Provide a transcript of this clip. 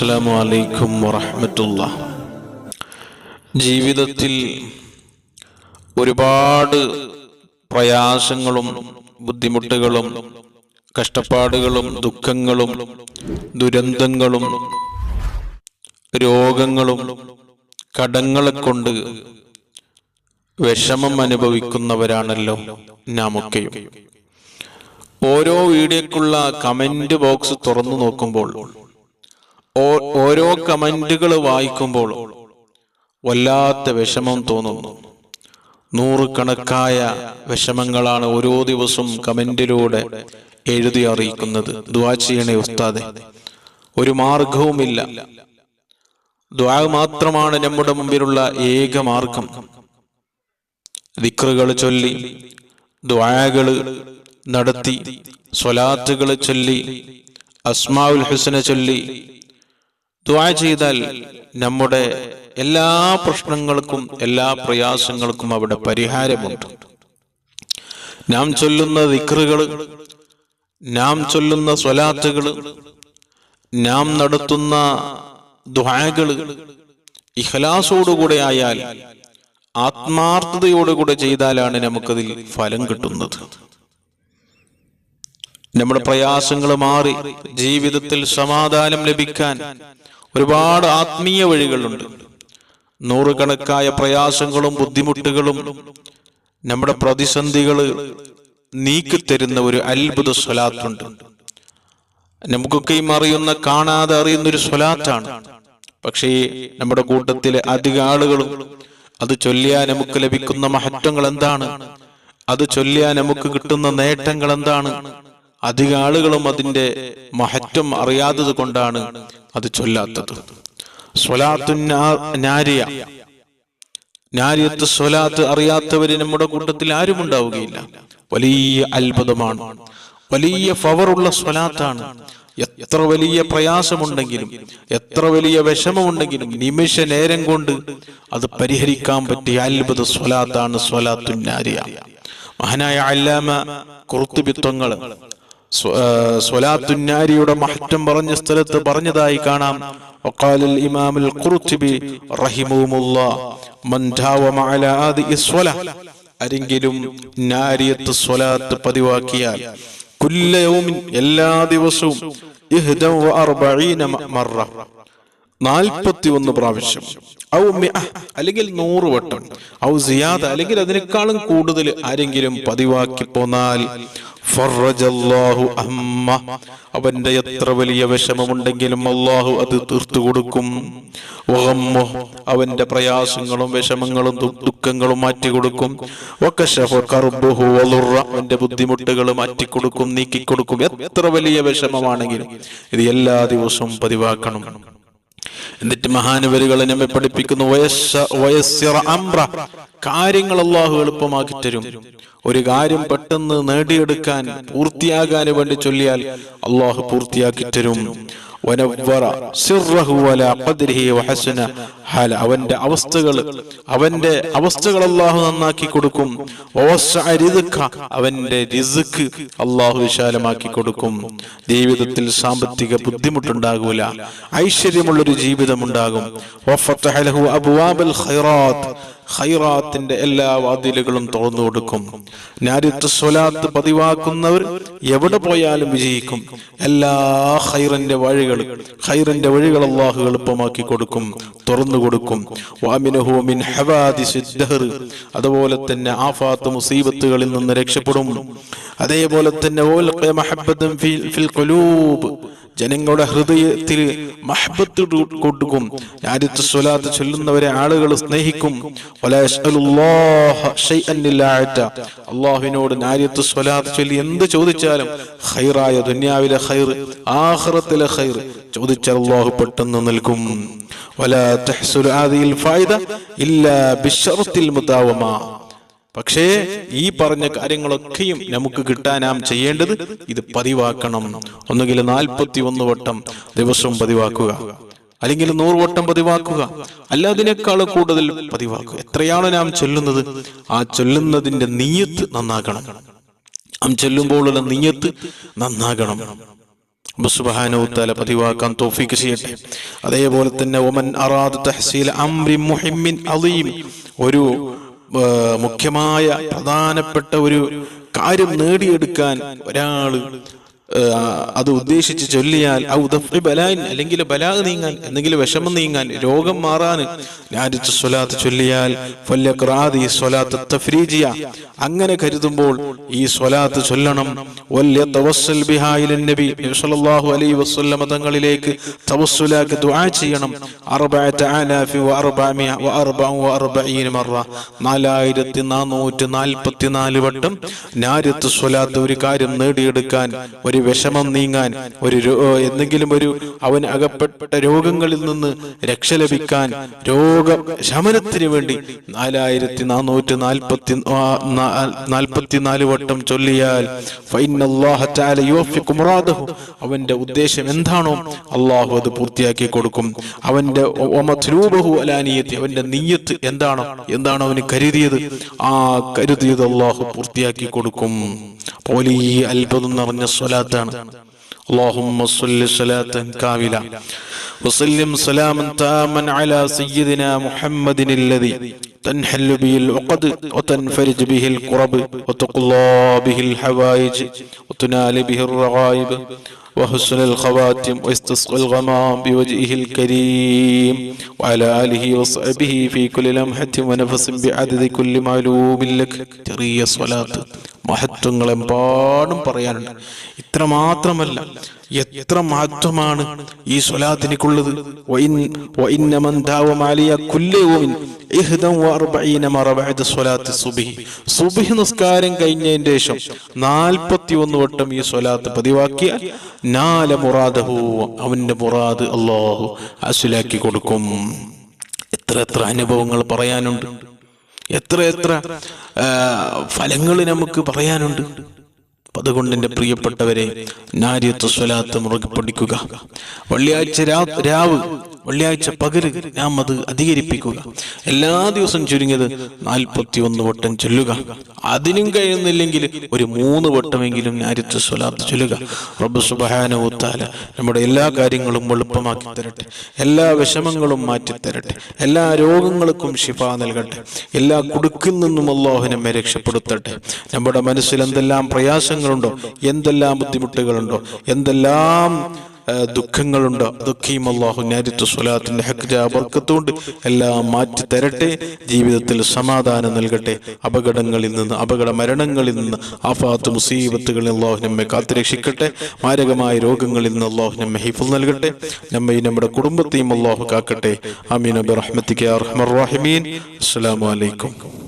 അസ്സലാമു അലൈക്കും വറഹമത്തുള്ള ജീവിതത്തിൽ ഒരുപാട് പ്രയാസങ്ങളും ബുദ്ധിമുട്ടുകളും കഷ്ടപ്പാടുകളും ദുഃഖങ്ങളും ദുരന്തങ്ങളും രോഗങ്ങളും കടങ്ങളെ കൊണ്ട് വിഷമം അനുഭവിക്കുന്നവരാണല്ലോ നാമൊക്കെയും. ഓരോ വീഡിയോക്കുള്ള കമന്റ് ബോക്സ് തുറന്നു നോക്കുമ്പോൾ ഓരോ കമന്റുകൾ വായിക്കുമ്പോൾ വല്ലാത്ത വിഷമം തോന്നുന്നു നൂറുകണക്കായ വിഷമങ്ങളാണ് ഓരോ ദിവസവും കമന്റിലൂടെ എഴുതി അറിയിക്കുന്നത്. ദുആ ചെയ്യണേ ഉസ്താദെ. ഒരു മാർഗവുമില്ല ദ്വാ മാത്രമാണ് നമ്മുടെ മുമ്പിലുള്ള ഏക മാർഗം. ദിക്റുകൾ ചൊല്ലി ദ്വാകൾ നടത്തി സ്വലാത്തുകൾ ചൊല്ലി അസ്മാവുൽ ഹുസനെ ചൊല്ലി ദ്വാ ചെയ്താൽ നമ്മുടെ എല്ലാ പ്രശ്നങ്ങൾക്കും എല്ലാ പ്രയാസങ്ങൾക്കും അവിടെ പരിഹാരമുണ്ട്. നാം ചൊല്ലുന്ന ദിക്റുകൾ നാം ചൊല്ലുന്ന സ്വലാത്തുകൾ നാം നടത്തുന്ന ദ്വാകൾ ഇഹലാസോടുകൂടെ ആയാൽ ആത്മാർത്ഥതയോടുകൂടെ ചെയ്താലാണ് നമുക്കതിൽ ഫലം കിട്ടുന്നത്. നമ്മുടെ പ്രയാസങ്ങൾ മാറി ജീവിതത്തിൽ സമാധാനം ലഭിക്കാൻ ഒരുപാട് ആത്മീയ വഴികളുണ്ട്. നൂറുകണക്കായ പ്രയാസങ്ങളും ബുദ്ധിമുട്ടുകളും നമ്മുടെ പ്രതിസന്ധികൾ നീക്കിത്തരുന്ന ഒരു അത്ഭുത സ്വലാത്തുണ്ട്. നമുക്കൊക്കെയും അറിയുന്ന കാണാതെ അറിയുന്ന ഒരു സ്വലാത്താണ്. പക്ഷേ നമ്മുടെ കൂട്ടത്തിലെ അധിക ആളുകളും അത് ചൊല്ലിയാൽ നമുക്ക് ലഭിക്കുന്ന മഹത്വങ്ങൾ എന്താണ്? അത് ചൊല്ലിയാൽ നമുക്ക് കിട്ടുന്ന നേട്ടങ്ങൾ എന്താണ്? അധിക ആളുകളും അതിന്റെ മഹത്വം അറിയാത്തത് കൊണ്ടാണ് അത് ചൊല്ലാത്തത്. നാരിയത്ത് സ്വലാത്ത് അറിയാത്തവര് നമ്മുടെ കൂട്ടത്തിൽ ആരും ഉണ്ടാവുകയില്ല. വലിയ അത്ഭുതമാണ്. വലിയ പവറുള്ള സ്വലാത്താണ്. എത്ര വലിയ പ്രയാസമുണ്ടെങ്കിലും എത്ര വലിയ വിഷമമുണ്ടെങ്കിലും നിമിഷ നേരം കൊണ്ട് അത് പരിഹരിക്കാൻ പറ്റിയ അത്ഭുത സ്വലാത്താണ് സ്വലാത്തുന്നാരിയ മഹാനായ അല്ലാമ കുറുത്തുബിത്വങ്ങൾ സ്വലാത്തുന്നാരിയുടെ മഹത്വം പറഞ്ഞ സ്ഥലത്ത് പറഞ്ഞതായി കാണാം وقال الإمام القرطبي رحمه الله من داوم على هذه الصلاة ആരെങ്കിലും നാരിയത്ത് സ്വലാത്ത് പതിവാക്കിയാൽ കുല്ല യൗമിൻ എല്ലാ ദിവസവും ഇഹ്ദൻ വ അർബഈന മറ നാൽപ്പത്തി ഒന്ന് പ്രാവശ്യം ഔ മിഅ, അല്ലെങ്കിൽ നൂറ് വട്ടം ഔ സിയാദ അല്ലെങ്കിൽ അതിനേക്കാളും കൂടുതൽ ആരെങ്കിലും പതിവാക്കി പോന്നാൽ ഫറജല്ലാഹു അവന്റെ എത്ര വലിയ വിഷമമുണ്ടെങ്കിലും അള്ളാഹു അത് തീർത്തു കൊടുക്കും അവന്റെ പ്രയാസങ്ങളും വിഷമങ്ങളും ദുഃഖങ്ങളും മാറ്റിക്കൊടുക്കും. അവന്റെ ബുദ്ധിമുട്ടുകൾ മാറ്റിക്കൊടുക്കും നീക്കിക്കൊടുക്കും. എത്ര വലിയ വിഷമമാണെങ്കിലും ഇത് എല്ലാ ദിവസവും പതിവാക്കണം. എന്നിട്ട് മഹാനവരുകളെ നമ്മെ പഠിപ്പിക്കുന്നു. കാര്യങ്ങൾ അള്ളാഹു എളുപ്പമാക്കി തരും. ഒരു കാര്യം പെട്ടെന്ന് നേടിയെടുക്കാൻ പൂർത്തിയാകാൻ വേണ്ടി ചൊല്ലിയാൽ അള്ളാഹു പൂർത്തിയാക്കി തരും. വനവ്വറ സിർറഹു വല ഖദ്രിഹി വഹസന ഹാല. അവന്റെ അവസ്ഥകൾ അവന്റെ അവസ്ഥകൾ അള്ളാഹു നന്നാക്കി കൊടുക്കും. അവന്റെ റിസ്ക് അള്ളാഹു വിശാലമാക്കി കൊടുക്കും ജീവിതത്തിൽ സാമ്പത്തിക ബുദ്ധിമുട്ടുണ്ടാകൂല ഐശ്വര്യമുള്ളൊരു ജീവിതം ഖൈറാത്തിന്റെ എല്ലാ വാതിലുകളും തുറന്നു കൊടുക്കും. നാരിത്വ സ്വലാത്ത് പതിവാക്കുന്നവർ എവിടെ പോയാലും വിജയിക്കും. എല്ലാ ഹൈറന്റെ വഴികൾ ഖൈറിന്റെ വഴികൾ അള്ളാഹു എളുപ്പമാക്കി കൊടുക്കും തുറന്നു കൊടുക്കും. അതുപോലെ തന്നെ ആഫാത്ത് മുസീബത്തുകളിൽ നിന്ന് രക്ഷപ്പെടും. അതേപോലെ തന്നെ ജനങ്ങളുടെ ഹൃദയത്തിൽ മഹബത്ത് കൊടുക്കും. ആദ്യത്തെ സ്വലാത്ത് ചൊല്ലുന്നവരെ ആളുകൾ സ്നേഹിക്കും. അള്ളാഹുവിനോട് നാര്യത്ത് സ്വലാത്ത് ചൊല്ലി എന്ത് ചോദിച്ചാലും ഹൈറായ ദുന്യാവിലെ ഹൈർ ആഹ്റത്തിലെ ഹൈർ ചോദിച്ചാൽ അള്ളാഹു പെട്ടെന്ന് നൽകും. വലാ തഹ്സുൽ ഫായിദ ഇല്ലാ ബിശ്ശറത്തിൽ മുദാവമ. പക്ഷേ ഈ പറഞ്ഞ കാര്യങ്ങളൊക്കെയും നമുക്ക് കിട്ടാൻ നാം ചെയ്യേണ്ടത് ഇത് പതിവാക്കണം. ഒന്നുകിൽ നാൽപ്പത്തി ഒന്ന് വട്ടം ദിവസവും പതിവാക്കുക. അല്ലെങ്കിൽ നൂറ് വട്ടം പതിവാക്കുക. അല്ല അതിനേക്കാൾ കൂടുതൽ പതിവാക്കുക. എത്രയാണ് നാം ചൊല്ലുന്നത്? ആ ചൊല്ലുന്നതിന്റെ നീയത്ത് നന്നാക്കണം നാം ചൊല്ലുമ്പോഴുള്ള നീയത്ത് നന്നാകണം. പതിവാക്കാൻ തോഫിക്ക് ചെയ്യട്ടെ. അതേപോലെ തന്നെ ഒമൻ അറാദ് തഹ്സീൽ അംരി മുഹിമ്മിൻ അലീം. ഒരു മുഖ്യമായ പ്രധാനപ്പെട്ട ഒരു കാര്യം നേടിയെടുക്കാൻ ഒരാൾ ആ, അത് ഉദ്ദേശിച്ച് ചൊല്ലിയാൽ ബലാൻ അല്ലെങ്കിൽ ബലാ നീങ്ങാൻ എന്തെങ്കിലും വിഷമം നീങ്ങാൻ രോഗം മാറാൻ ഞാനിച്ച് സ്വലാത്ത് ചൊല്ലിയാൽ ഈ സ്വലാത്ത് തഫ്രീജിയ അങ്ങനെ കരുതുമ്പോൾ ഈ സ്വലാത്ത് ചൊല്ലണം. വല്യ തവസ്സൽ ബിഹായിലൻ നബി സല്ലല്ലാഹു അലൈഹി വസല്ലമ തങ്ങളിലേക്ക് തവസ്സുലാക്കി ദുആ ചെയ്യണം. അർബഅത ആലാഫി വ അർബഅമിയ വ അർബഅ വ അർബഈന മറ. നാലായിരത്തി നാനൂറ്റി നാൽപ്പത്തിനാല് വട്ടം നാരിത്ത് സ്വലാത്ത് ഒരു കാര്യം നേടിയെടുക്കാൻ ഒരു വിഷമം നീങ്ങാൻ ഒരു എന്തെങ്കിലും ഒരു അവൻ അകപ്പെട്ട രോഗങ്ങളിൽ നിന്ന് രക്ഷ ലഭിക്കാൻ രോഗ ശമനത്തിന് വേണ്ടി നാലായിരത്തി നാനൂറ്റി നാൽപ്പത്തി നാൽപ്പത്തിനാല് വട്ടം ചൊല്ലിയാൽ. അവന്റെ ഉദ്ദേശം എന്താണോ അള്ളാഹു അത് പൂർത്തിയാക്കി കൊടുക്കും. അവന്റെ അവന്റെ നീയത്ത് എന്താണോ? എന്താണോ അവന് കരുതിയത്? ആ കരുതിയത് അള്ളാഹു പൂർത്തിയാക്കി കൊടുക്കും. വലിയ അത്ഭുതം നിറഞ്ഞ സ്വലാത്താണ് اللهم صل صلاة كاملة وسلم سلاما تاما على سيدنا محمد الذي تنحل به العقد وتنفرج به الكرب وتقضى به الحوائج وتنال به الرغائب وحسن الخواتم واستسقى الغمام بوجهه الكريم وعلى آله وصحبه في كل لمحة ونفس بعدد كل معلوم لك ചെറിയ സ്വലാത്ത് മഹത്വങ്ങളെമ്പാടും പറയാനുണ്ട് ഇത്ര മാത്രമല്ല എത്ര മഹത്വമാണ് ഈ സ്വലാത്തിനിക്കുള്ളത് വഇൻ- വഇന്ന മൻ ദാവമ അലിയ കുല്ല യൗമിൻ ഇഹ്ദൻ വഅർബഈന മറ ബഅദ സ്വലാത്തി സുബ്ഹി സുബ്ഹി നിസ്കാരം കഴിഞ്ഞതിന്റെ ശേഷം 41 വട്ടം ഈ സ്വലാത്ത് പതിവാക്കിയാൽ നാല മുറാദഹു അവന്റെ മുറാദ് അള്ളാഹു അസുലാക്കി കൊടുക്കും. എത്ര എത്ര അനുഭവങ്ങൾ പറയാനുണ്ട്. എത്ര എത്ര ഫലങ്ങൾ നമുക്ക് പറയാനുണ്ട്. അതുകൊണ്ട് എന്റെ പ്രിയപ്പെട്ടവരെ നാര്യത്വ സ്വലാത്ത് മുറുകെ പഠിക്കുക. വെള്ളിയാഴ്ച രാവ് വെള്ളിയാഴ്ച പകൽ ഞാൻ അത് അധികരിപ്പിക്കുക. എല്ലാ ദിവസവും ചുരുങ്ങിയത് നാൽപ്പത്തി ഒന്ന് വട്ടം ചൊല്ലുക. അതിനും കഴിയുന്നില്ലെങ്കിൽ ഒരു മൂന്ന് വട്ടമെങ്കിലും ഞാരിത്ത് സ്വലാത്ത് ചൊല്ലുക. റബ്ബ് സുബഹാനുത്താല നമ്മുടെ എല്ലാ കാര്യങ്ങളും എളുപ്പമാക്കി തരട്ടെ. എല്ലാ വിഷമങ്ങളും മാറ്റി തരട്ടെ. എല്ലാ രോഗങ്ങൾക്കും ശിഫ നൽകട്ടെ. എല്ലാ കുടുക്കിൽ നിന്നും അള്ളാഹു രക്ഷപ്പെടുത്തട്ടെ. നമ്മുടെ മനസ്സിൽ എന്തെല്ലാം പ്രയാസങ്ങളുണ്ടോ? എന്തെല്ലാം ബുദ്ധിമുട്ടുകളുണ്ടോ? എന്തെല്ലാം ദുഃഖങ്ങളുണ്ടോ. അതൊക്കെയും അള്ളാഹു നേരിട്ട് സ്വലാത്തിന്റെ ഹക്ജാബർക്കത്തുകൊണ്ട് എല്ലാം മാറ്റി തരട്ടെ. ജീവിതത്തിൽ സമാധാനം നൽകട്ടെ. അപകടങ്ങളിൽ നിന്ന് അപകട മരണങ്ങളിൽ നിന്ന് ആഫാത്ത് മുസീബത്തുകളിൽ അള്ളാഹു നമ്മെ കാത്തുരക്ഷിക്കട്ടെ. മാരകമായ രോഗങ്ങളിൽ നിന്ന് അള്ളാഹു നമ്മെ ഹിഫുൽ നൽകട്ടെ. നമ്മയും നമ്മുടെ കുടുംബത്തെയും അള്ളാഹു കാക്കട്ടെ. അമീൻ അബ്ബർ റഹ്മത്തിക്ക് അസ്സലാമു അലൈക്കും.